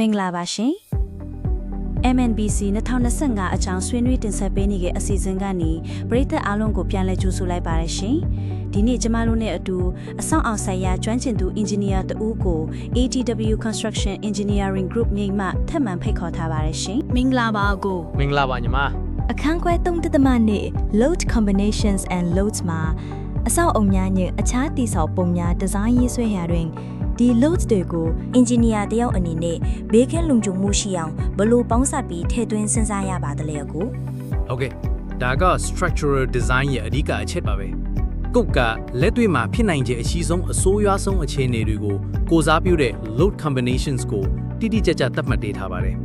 မင်္ဂလာပါရှင် MNBC 2025အချောင်းဆွေးနွေးတင်ဆက်ပေးနေတဲ့အစီအစဉ်ကနေပရိသတ်အားလုံးကိုပြန်လည်ကြိုဆိုလိုက်ပါရရှင်ဒီနေ့ကျမတို့နဲ့အတူအဆောင်အောင်ဆိုင်ရာကျွမ်းကျင်သူ engineer တဦးကို ATW Construction Engineering Group မြိတ်မှထပ်မံဖိတ်ခေါ်ထားပါရရှင်မင်္ဂလာပါကိုမင်္ဂလာပါညီမအခန်းခွဲ3တသမနဲ့ load combinations and loads မှာအဆောက်အုံများနဲ့အခြားတိဆောက်ပုံများဒီဇိုင်းရေးဆွဲရာတွင် ဒီ loads တွေကို engineer တယောက်အနေနဲ့ဘေးကင်းလုံခြုံမှုရှိအောင်ဘယ်လို့ပေါင်းစပ်ပြီးထည့်သွင်းစဉ်းစားရပါသလဲကိုဟုတ်ကဲ့ဒါက structural design ရဲ့အဓိကအချက်ပါပဲကုတ်ကလက်တွေ့မှာဖြစ်နိုင်ခြေအရှိဆုံးအစိုးရွားဆုံးအခြေအနေတွေကိုကိုစားပြုတဲ့ load combinations ကိုတိတိကျကျသတ်မှတ်ပေးထားပါတယ်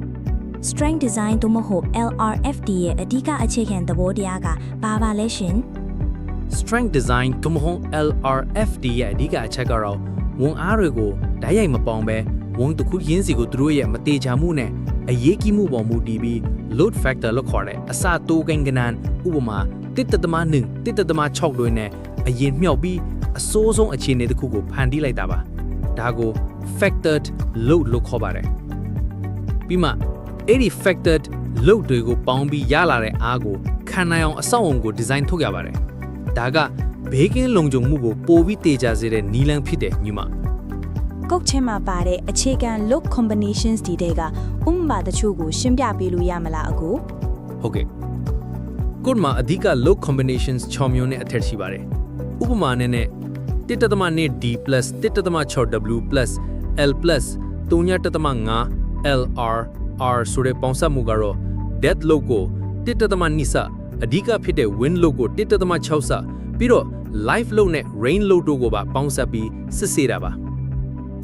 strength design သို့မဟုတ် LRFD ရဲ့အဓိကအခြေခံသဘောတရားကဘာပါလဲရှင် strength design သို့မဟုတ် LRFD ရဲ့အဓိကအချက်ကတော့ ဝန်အားတွေကိုဓာတ်ရိုက်မပေါင်ပဲဝန်တစ်ခုရင်းစီကိုသူတို့ရဲ့မတေချာမှုနဲ့အရေးကြီးမှုပေါ်မူတည်ပြီး load factor လို့ခေါ်တဲ့အစတိုးကိန်းကနန်းဥပမာ1.1 1.6လွင်းနဲ့အရင်မြှောက်ပြီးအစိုးဆုံးအခြေအနေတစ်ခုကိုဖန်တီးလိုက်တာပါဒါကို factored load လို့ခေါ်ပါတယ်ပြီးမှအဲ့ဒီ factored load တွေကိုပေါင်းပြီးရလာတဲ့အားကိုခံနိုင်အောင်အဆောက်အုံကိုဒီဇိုင်းထုတ်ရပါတယ်ဒါက ဘေးကင်းလုံခြုံမှုကိုပိုပြီးတေချာစေတဲ့နီလန်းဖြစ်တယ်ညီမကုတ်ချင်းမှာပါတဲ့အခြေခံ load combinations ဒီတဲ့ကဥပမာတချို့ကိုရှင်းပြပေးလို့ရမလားအကိုဟုတ်ကဲ့ကို့မှာအဓိက load combinations 6မျိုးနဲ့အထက်ရှိပါတယ်ဥပမာနဲ့နဲ့1.2 D +1.6 W L +3.5 LR R ဆိုတဲ့ပေါင်းစပ်မှုကတော့ dead load ကို1.2စအဓိကဖြစ်တဲ့ wind load ကို1.6စ ပြီးတော့ live load နဲ့ rain load တို့ကိုပါပေါင်းစပ်ပြီးစစ်ဆေးတာပါ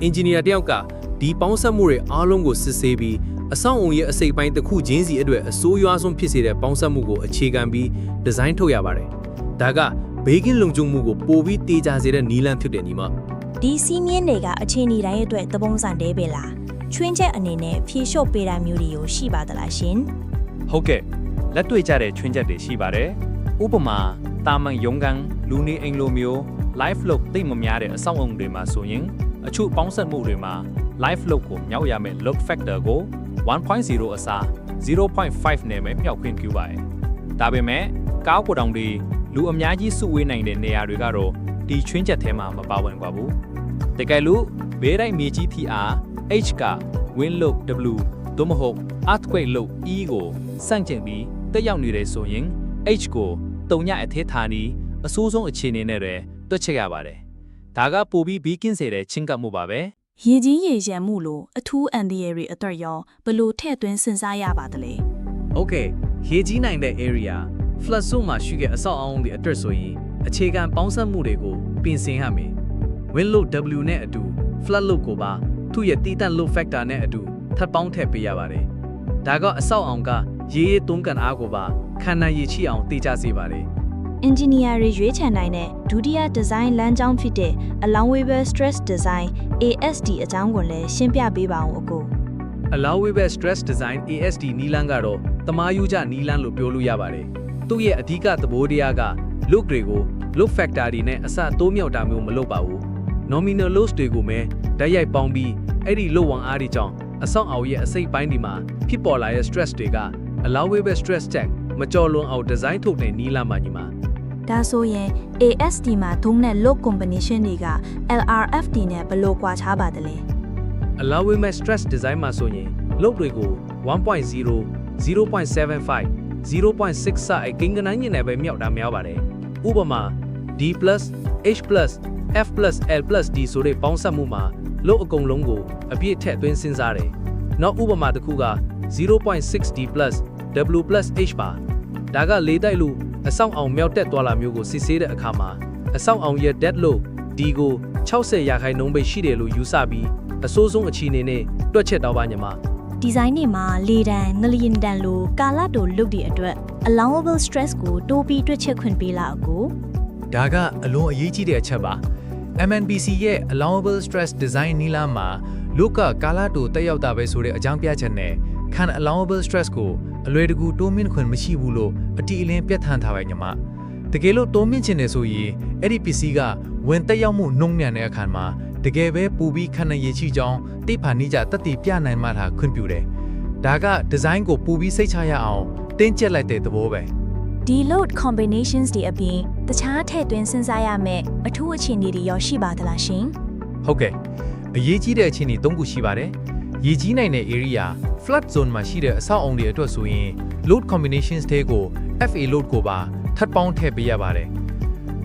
engineer တယောက်ကဒီပေါင်းစပ်မှုတွေအားလုံးကိုစစ်ဆေးပြီးအဆောင်အုံရဲ့အစိပ်ပိုင်းတစ်ခုချင်းစီအတွက်အစိုးရွားဆုံးဖြစ်စေတဲ့ပေါင်းစပ်မှုကိုအခြေခံပြီးဒီဇိုင်းထုတ်ရပါတယ်။ဒါကဘေးကင်းလုံခြုံမှုကိုပိုပြီးတေးကြစေတဲ့နည်းလမ်းဖြစ်တယ်ညီမဒီစီးမြင်းတွေကအခြေအနေတိုင်းအတွက်သဘုံစံတဲပဲလားချွင်းချက်အနေနဲ့ဖြေလျှော့ပေးတာမျိုးတွေကိုရှိပါသလားရှင်ဟုတ်ကဲ့လက်တွေ့ကြတဲ့ချွင်းချက်တွေရှိပါတယ် ဥပမာတာမန်ရုံကန်လူနေအိမ်လိုမျိုး live load သိပ်မများတဲ့အဆောက်အုံတွေမှာဆိုရင်အချို့ပေါင်းစပ်မှုတွေမှာ live load ကိုမြောက်ရမယ့် load factor ကို1.0အစား0.5နဲ့ပဲမြောက်ခွင့်ပြုပါတယ်ဒါပေမဲ့ကားကိုတောင်တွေလူအများကြီးစုဝေးနိုင်တဲ့နေရာတွေကတော့ဒီချွင်းချက်ထဲမှာမပါဝင်ပါဘူးတကယ်လို့ဘေးတိုင်းမြေကြီး TR H က wind load W သို့မဟုတ် earthquake load E ကိုစန့်ကျင်ပြီးတက်ရောက်နေတယ်ဆိုရင် H ကို တုံညအသေးသာနီအဆိုးဆုံးအခြေအနေနဲ့တွက်ချက်ရပါတယ်။ဒါကပိုပြီးဘီကင်းစေတဲ့ချင်းကပ်မှုပါပဲ။ရေကြီးရေရံမှုလို့အထူးအန်ဒီယေရီအတွက်ရောဘလို့ထည့်သွင်းစဉ်းစားရပါသလဲ။ Okay ရေကြီးနိုင်တဲ့ area flood zone မှာရှိတဲ့အဆောက်အအုံတွေအတွက်ဆိုရင်အခြေခံပေါင်းစပ်မှုတွေကိုပြင်ဆင်ရမယ်။ win load W နဲ့အတူ flood load ကိုပါသူ့ရဲ့တည်တံ့ load factor နဲ့အတူထပ်ပေါင်းထည့်ပေးရပါတယ်။ဒါကအဆောက်အအုံကရေရေသုံးကန်အားကိုပါ ခံနိုင်ရည်ချိအောင်တည်ကြစေပါတယ် engineer တွေရွေးချယ်နိုင်တဲ့ဒုတိယ design လမ်းကြောင်းဖြစ်တဲ့ allowable stress design ASD အကြောင်းကိုလည်းရှင်းပြပေးပါအောင်အကို allowable stress design ASD နီလန်းကတော့တမားယူကြနီလန်းလို့ပြောလို့ရပါတယ်။သူ့ရဲ့အဓိကသဘောတရားက load တွေကို load factor တွေနဲ့အစတိုးမြောက်တာမျိုးမလုပ်ပါဘူး။ nominal loads တွေကိုပဲဓာတ်ရိုက်ပေါင်းပြီးအဲ့ဒီ load ဝန်အားတွေကြောင့်အဆောက်အအုံရဲ့အစိတ်ပိုင်းဒီမှာဖြစ်ပေါ်လာတဲ့ stress တွေက allowable stress check မကျော်လွန်အောင် design ထုတ်တဲ့နီလန်းပါညီမ။ဒါဆိုရင် ASD မှာသုံးတဲ့ load combination တွေက LRFD နဲ့ဘယ်လိုကွာခြားပါသလဲ allowable stress design မှာဆိုရင် load တွေကို1.0 0.75 0.6စအကိန်းကနန်းညင်နဲ့ပဲမြောက်တာများပါတယ်။ဥပမာ D+ H+ F+ L+ D ဆိုတဲ့ပေါင်းစပ်မှုမှာ load အကုန်လုံးကိုအပြည့်ထည့်သွင်းစဉ်းစားတယ်။နောက်ဥပမာတစ်ခုက 0.6D+ W+ H ပါ။ဒါကလေးတိုက်လို့အဆောင်အောင်မြောက်တက်သွားလာမျိုးကိုစစ်ဆေးတဲ့အခါမှာအဆောင်အောင်ရဲ့ dead load D ကို60ရာခိုင်နှုန်းပဲရှိတယ်လို့ယူဆပြီးအစိုးဆုံးအခြေအနေနဲ့တွက်ချက်တော့ပါညီမဒီဇိုင်းတွေမှာလေတံငလျင်တံလိုကာလတိုလုတ်တွေအတွက် allowable stress ကိုတိုးပြီးတွက်ချက်ခွင့်ပေးလာအကိုဒါကအလွန်အရေးကြီးတဲ့အချက်ပါ MNBC ရဲ့ allowable stress design နီလာမှာလုကကာလာတိုတက်ရောက်တာပဲဆိုတဲ့အကြောင်းပြချက်နဲ့ခံ allowable stress ကို အလွယ်တကူတိုးမြင့်ခွင့်မရှိဘူးလို့အတိအလင်းပြတ်ထန်းထားပါညမတကယ်လို့တိုးမြင့်ချင်တယ်ဆိုရင်အဲ့ဒီပစ္စည်းကဝင်တက်ရောက်မှုနှုံညံ့တဲ့အခါမှာတကယ်ပဲပူပြီးခန္ဓာရည်ရှိကြောင်းတိဖာနိကြတက်တီပြနိုင်မှသာခွင့်ပြုတယ်ဒါကဒီဇိုင်းကိုပူပြီးစိတ်ချရအောင်တင်းကျပ်လိုက်တဲ့သဘောပဲဒီ load combinations တွေအပြင်တခြားထည့်သွင်းစဉ်းစားရမယ့်အထူးအခြေအနေတွေရောရှိပါသလားရှင်ဟုတ်ကဲ့အရေးကြီးတဲ့အခြေအနေ၃ခုရှိပါတယ် ရေကြီးနိုင်တဲ့ area flood zone မှာရှိတဲ့အဆောက်အုံတွေအတွက်ဆိုရင် load combinations တွေကို FA load ကိုပါထပ်ပေါင်းထည့်ပေးရပါတယ်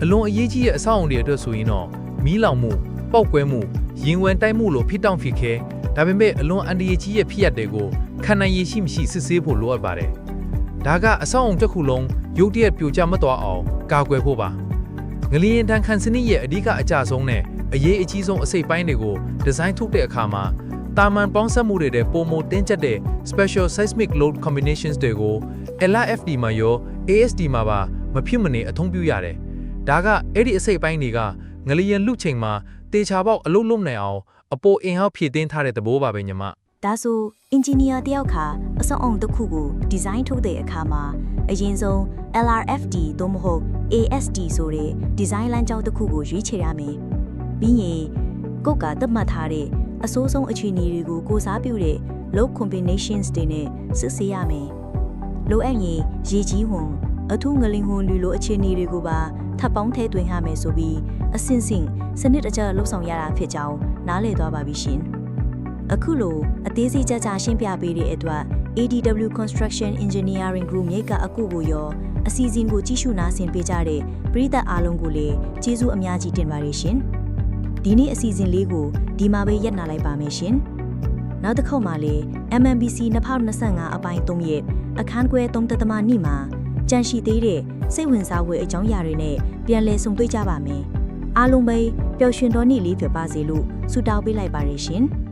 အလွန်အရေးကြီးတဲ့အဆောက်အုံတွေအတွက်ဆိုရင်တော့မီးလောင်မှုပောက်ကွဲမှုရင်ဝင်တိုက်မှုလိုဖြစ်တောင့်ဖြစ်ခဲဒါပေမဲ့အလွန်အန္တရာယ်ကြီးရဲ့ဖြစ်ရပ်တွေကိုခံနိုင်ရည်ရှိမရှိစစ်ဆေးဖို့လိုအပ်ပါတယ်ဒါကအဆောက်အုံတစ်ခုလုံးရုတ်တရက်ပြိုကျမသွားအောင်ကာကွယ်ဖို့ပါငလျင်တန်ခန်စနစ်ရဲ့အဓိကအကျဆုံးနဲ့အရေးအကြီးဆုံးအစိတ်ပိုင်းတွေကိုဒီဇိုင်းထုတ်တဲ့အခါမှာ တာမန်ပေါင်းစပ်မှုတွေတဲ့ပုံမတင်းကျပ်တဲ့ special seismic load combinations တွေကို LRFD မှာရော ASD မှာပါမဖြစ်မနေအသုံးပြုရတယ်။ဒါကအဲ့ဒီအစိတ်ပိုင်းတွေကငလျင်လူချိန်မှာတေချာပေါက်အလုံးလုံးနိုင်အောင်အပေါ်အင်ဟောက်ဖြည့်တင်းထားတဲ့သဘောပါပဲညီမဒါဆိုအင်ဂျင်နီယာတယောက်ခါအစောအုံတစ်ခုကိုဒီဇိုင်းထုတ်တဲ့အခါမှာအရင်ဆုံး LRFD သို့မဟုတ် ASD ဆိုတဲ့ဒီဇိုင်းလမ်းကြောင်းတစ်ခုကိုရွေးချယ်ရမယ်။ပြီးရင်ကိုယ့်ကသတ်မှတ်ထားတဲ့ အစိုးဆုံးအခြေအနေတွေကိုကိုစားပြုတဲ့ load combinations တွေနဲ့စစ်ဆေးရမယ်။လိုအပ်ရင်ရေကြီးဝန်အထူးငလင်ဟွန်လူလိုအခြေအနေတွေကိုပါထပ်ပေါင်းထည့်သွင်းရမယ်ဆိုပြီးအဆင့်ဆင့်စနစ်တကျလှုပ်ဆောင်ရတာဖြစ်ကြောင်းနားလည်သွားပါပြီရှင်။အခုလိုအသေးစိတ်ကြကြရှင်းပြပေးတဲ့အတွက် ADW Construction Engineering Group မြိတ်ကအကူကိုရောအစီအစဉ်ကိုကြီးစုနာဆင်ပေးကြတဲ့ပရိသတ်အားလုံးကိုလည်းကျေးဇူးအများကြီးတင်ပါတယ်ရှင်။ ဒီနေ့အစီအစဉ်လေးကိုဒီမှာပဲရပ်နာလိုက်ပါမယ်ရှင်။နောက်တစ်ခေါက်မှာလည်း MMBC 2025အပိုင်း3ရဲ့အခန်းကွဲ3တသမနိမှာကြန့်ရှိသေးတဲ့စိတ်ဝင်စားဖွယ်အကြောင်းအရာတွေနဲ့ပြန်လည်ဆုံတွေ့ကြပါမယ်။အားလုံးပဲပျော်ရွှင်တော်နေ့လေးဖြစ်ပါစေလို့ဆုတောင်းပေးလိုက်ပါတယ်ရှင်။